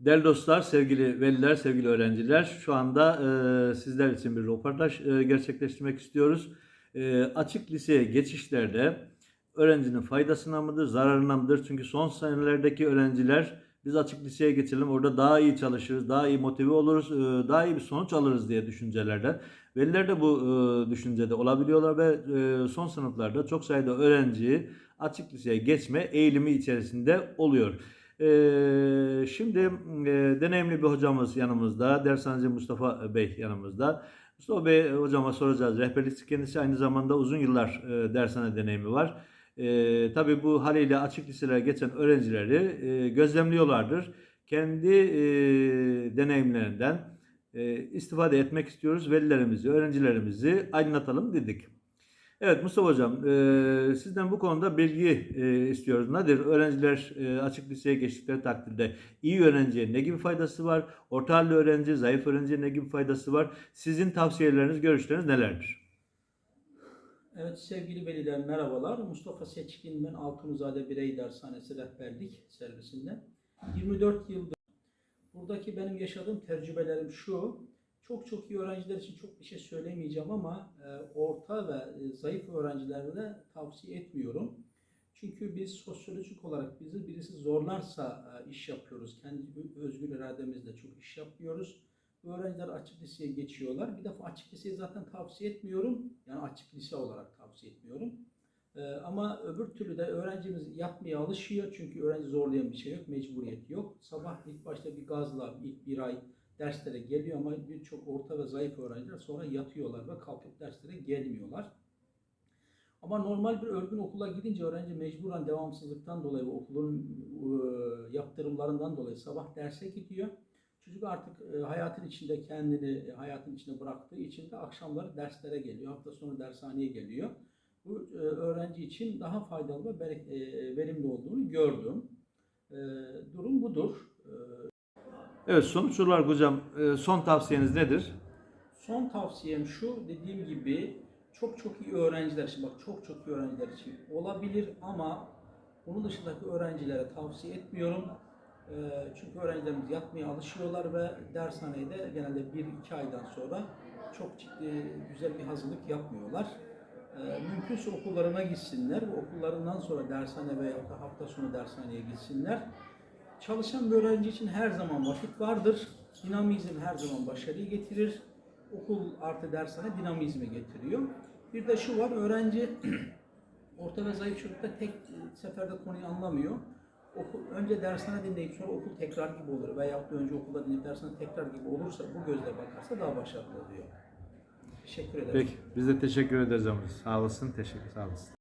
Değerli dostlar, sevgili veliler, sevgili öğrenciler, şu anda e, sizler için bir röportaj e, gerçekleştirmek istiyoruz. E, açık liseye geçişlerde öğrencinin faydasına mıdır, zararına mıdır? Çünkü son senelerdeki öğrenciler biz açık liseye geçelim, orada daha iyi çalışırız, daha iyi motive oluruz, e, daha iyi bir sonuç alırız diye düşüncelerde. Veliler de bu e, düşüncede olabiliyorlar ve e, son sınıflarda çok sayıda öğrenci açık liseye geçme eğilimi içerisinde oluyor. Ee, şimdi e, deneyimli bir hocamız yanımızda, dershaneci Mustafa Bey yanımızda. Mustafa Bey hocama soracağız. Rehberlik kendisi aynı zamanda uzun yıllar e, dershane deneyimi var. E, tabii bu haliyle açık liselere geçen öğrencileri e, gözlemliyorlardır. Kendi e, deneyimlerinden e, istifade etmek istiyoruz. Velilerimizi, öğrencilerimizi aydınlatalım dedik. Evet Mustafa Hocam, e, sizden bu konuda bilgi e, istiyoruz. Nedir? Öğrenciler e, açık liseye geçtikleri takdirde iyi öğrenciye ne gibi faydası var? Orta halli öğrenci, zayıf öğrenciye ne gibi faydası var? Sizin tavsiyeleriniz, görüşleriniz nelerdir? Evet sevgili veliler merhabalar. Mustafa Seçkin ben Altunizade Birey Dershanesi Rehberlik Servisinden. 24 yıldır buradaki benim yaşadığım tecrübelerim şu. Çok çok iyi öğrenciler için çok bir şey söylemeyeceğim ama e, orta ve e, zayıf öğrencilere de tavsiye etmiyorum. Çünkü biz sosyolojik olarak bizi birisi zorlarsa e, iş yapıyoruz. Kendi özgür irademizle çok iş yapmıyoruz. Öğrenciler açık liseye geçiyorlar. Bir defa açık liseyi zaten tavsiye etmiyorum. Yani açık lise olarak tavsiye etmiyorum. Ee, ama öbür türlü de öğrencimiz yatmaya alışıyor. Çünkü öğrenci zorlayan bir şey yok, mecburiyet yok. Sabah ilk başta bir gazla ilk bir ay derslere geliyor ama birçok orta ve zayıf öğrenciler sonra yatıyorlar ve kalkıp derslere gelmiyorlar. Ama normal bir örgün okula gidince öğrenci mecburen devamsızlıktan dolayı okulun e, yaptırımlarından dolayı sabah derse gidiyor. Çocuk artık e, hayatın içinde kendini e, hayatın içinde bıraktığı için de akşamları derslere geliyor. Hafta sonu dershaneye geliyor. Bu öğrenci için daha faydalı ve verimli olduğunu gördüm. Durum budur. E, Evet sonuç olarak hocam e, son tavsiyeniz nedir? Son tavsiyem şu, dediğim gibi çok çok iyi öğrenciler için, bak çok çok iyi öğrenciler için olabilir ama bunun dışındaki öğrencilere tavsiye etmiyorum. Ee, Çünkü öğrencilerimiz yatmaya alışıyorlar ve dershaneye de genelde 1-2 aydan sonra çok ciddi, güzel bir hazırlık yapmıyorlar. Ee, Mümkünse okullarına gitsinler okullarından sonra dershane veya hafta sonu dershaneye gitsinler. Çalışan bir öğrenci için her zaman vakit vardır. Dinamizm her zaman başarıyı getirir. Okul artı dershane dinamizmi getiriyor. Bir de şu var, öğrenci orta ve zayıf çocukta tek seferde konuyu anlamıyor. Okul, önce dershane dinleyip sonra okul tekrar gibi olur da önce okulda dinleyip dershane tekrar gibi olursa bu gözle bakarsa daha başarılı oluyor. Teşekkür ederim. Peki biz de teşekkür ederiz hocam. Sağ olasın, teşekkür sağ olasın.